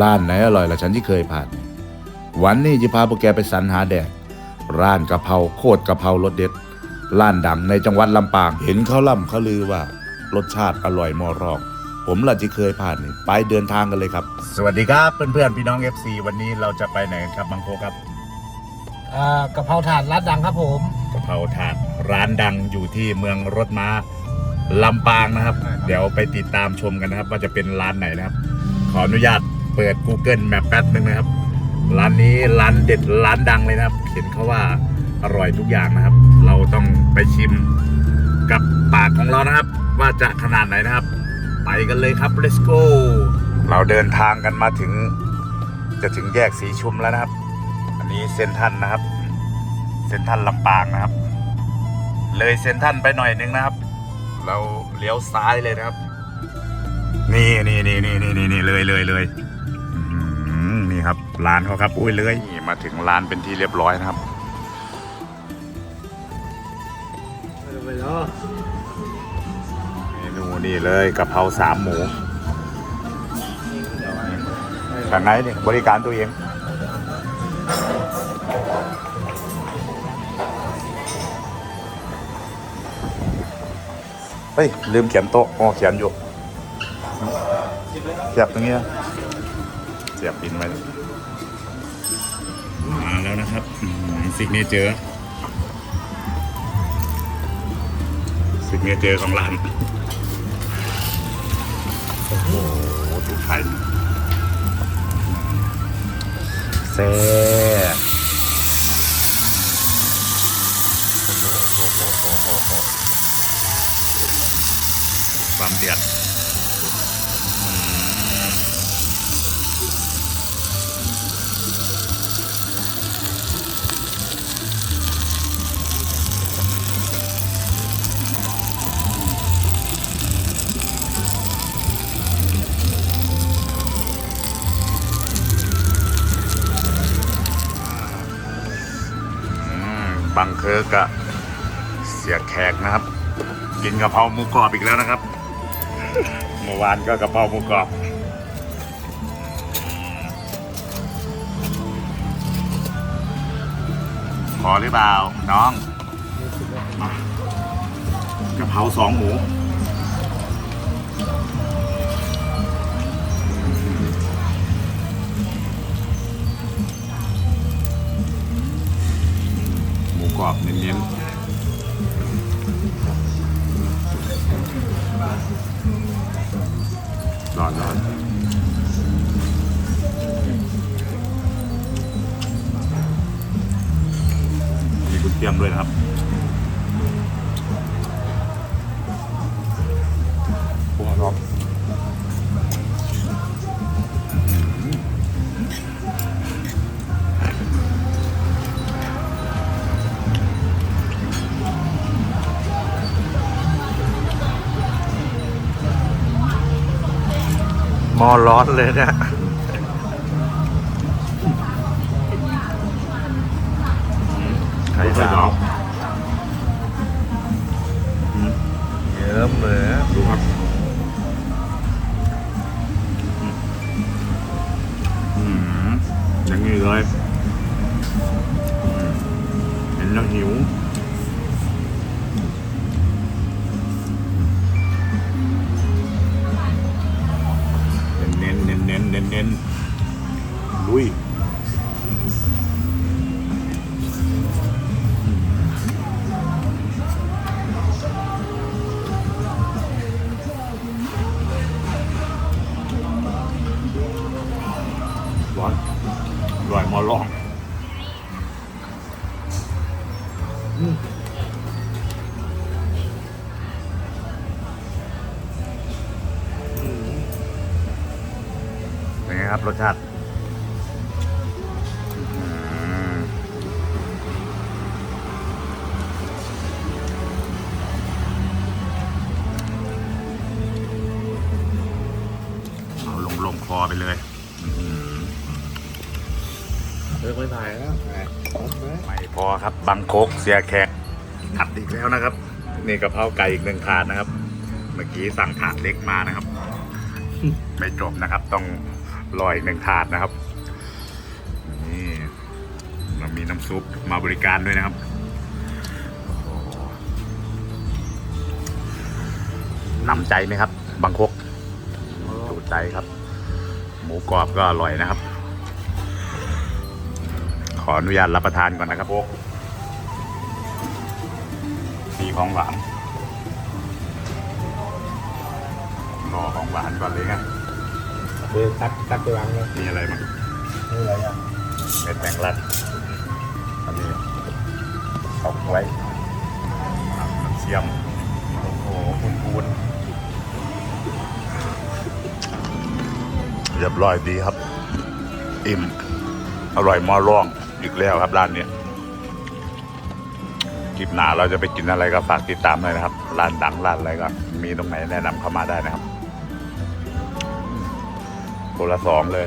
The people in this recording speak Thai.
ร้านไหนอร่อยละฉันที่เคยผ่าน วันนี้จะพาพวกแกไปสรรหาแดก ร้านกะเพราโคตรกะเพรารสเด็ด ร้านดังในจังหวัดลำปาง เห็นเขาล่ำเขาลือว่า รสชาติอร่อยมอรอก ผมล่ะที่เคยผ่านนี่ไปเดินทางกันเลยครับ สวัสดีครับเพื่อนๆพี่น้อง FC วันนี้เราจะไปไหนกันครับบางโคครับอ่ากะเพราถาดร้านดังครับผมกะเพราถาดร้านดังอยู่ที่เมืองรถม้าลำปางนะครับ เดี๋ยวไปติดตามชมกันนะครับ ว่าจะเป็นร้านไหนนะครับ ขออนุญาต เปิด Google Map แป๊บนึงนะครับ ร้านนี้ร้านเด็ดร้านดังเลยนะครับ เห็นเขาว่าอร่อยทุกอย่างนะครับ เราต้องไปชิมกับปากของเรานะครับ ว่าจะขนาดไหนนะครับ ไปกันเลยครับ let's go เราเดินทางกันมาถึง จะถึงแยกสีชุมแล้วนะครับ อันนี้เซนทันนะครับ เซนทันลำปางนะครับ เลยเซนทันไปหน่อยนึงนะครับ เราเลี้ยวซ้ายเลยนะครับ นี่นี่นี่นี่นี่นี่เลยเลยเลย ครับร้านเขาครับ อุ้ยเลยมาถึงร้านเป็นที่เรียบร้อยนะครับไปแล้วเมนูนี่เลยกะเพราสามหมูข้างในนี่บริการตัวเองเฮ้ยลืมเขียนโต๊ะอ๋อเขียนอยู่เสียบตรงนี้ สียบปินไว้มาแล้วนะครับซิกเนเจอร์ซิกเนเจอร์ของร้านโอ้โหถูกไทยแซ่โอ้โหโอ้โหโอ้โหโอ้โหความเดือด บังเคิร์กะเสียแขกนะครับ กินกะเพราหมูกรอบอีกแล้วนะครับ เมื่อวานก็กะเพราหมูกรอบพอหรือเปล่าน้องกะเพราสองหมู รอบเน้นๆร้อนร้อนมีกุนเตรียมด้วยนะครับพวรอน ม้อร้อนเลยเนี่ยไข่ดาวเยิ้มเลยดูครับอืมอย่างนี้เลยอืมเห็นแล้วหิว เนไงครับ รสชาติอืมเอาลงลงคอไปเลยอื้อหือเลิกไม่ถ่ายแล้วถ่ายพร้อมไหมไม่พอครับบังโคกเสียแขกอัดอีกแล้วนะครับ นี่กะเพราไก่อีกหนึ่งถาดนะครับ เมื่อกี้สั่งถาดเล็กมานะครับ ไม่จบนะครับต้อง รออีกหนึ่งถาดนะครับนี่เรามีน้ำซุปมาบริการด้วยนะครับโอ้โหหนำใจไหมครับบางคกถูกใจครับ หมูกรอบก็อร่อยนะครับ ขออนุญาตรับประทานก่อนนะครับพกมีของหวานรอของหวานก่อนเลยนะเบอร์ตัดตัดไปวางเลยมีอะไรบ้างนี่อะไรอะเม็ดแมงลัดอันนี้ข้าวกล้วยน้ำเชียมโอ้โหคุณคุณเรียบร้อยดีครับ อิ่ม อร่อยมอร่องอีกแล้วครับร้านเนี้ยคลิปหนาเราจะไปกินอะไรก็ฝากติดตามด้วยนะครับ ร้านดังร้านอะไรก็มีตรงไหนแนะนำเข้ามาได้นะครับ คนละสองเลย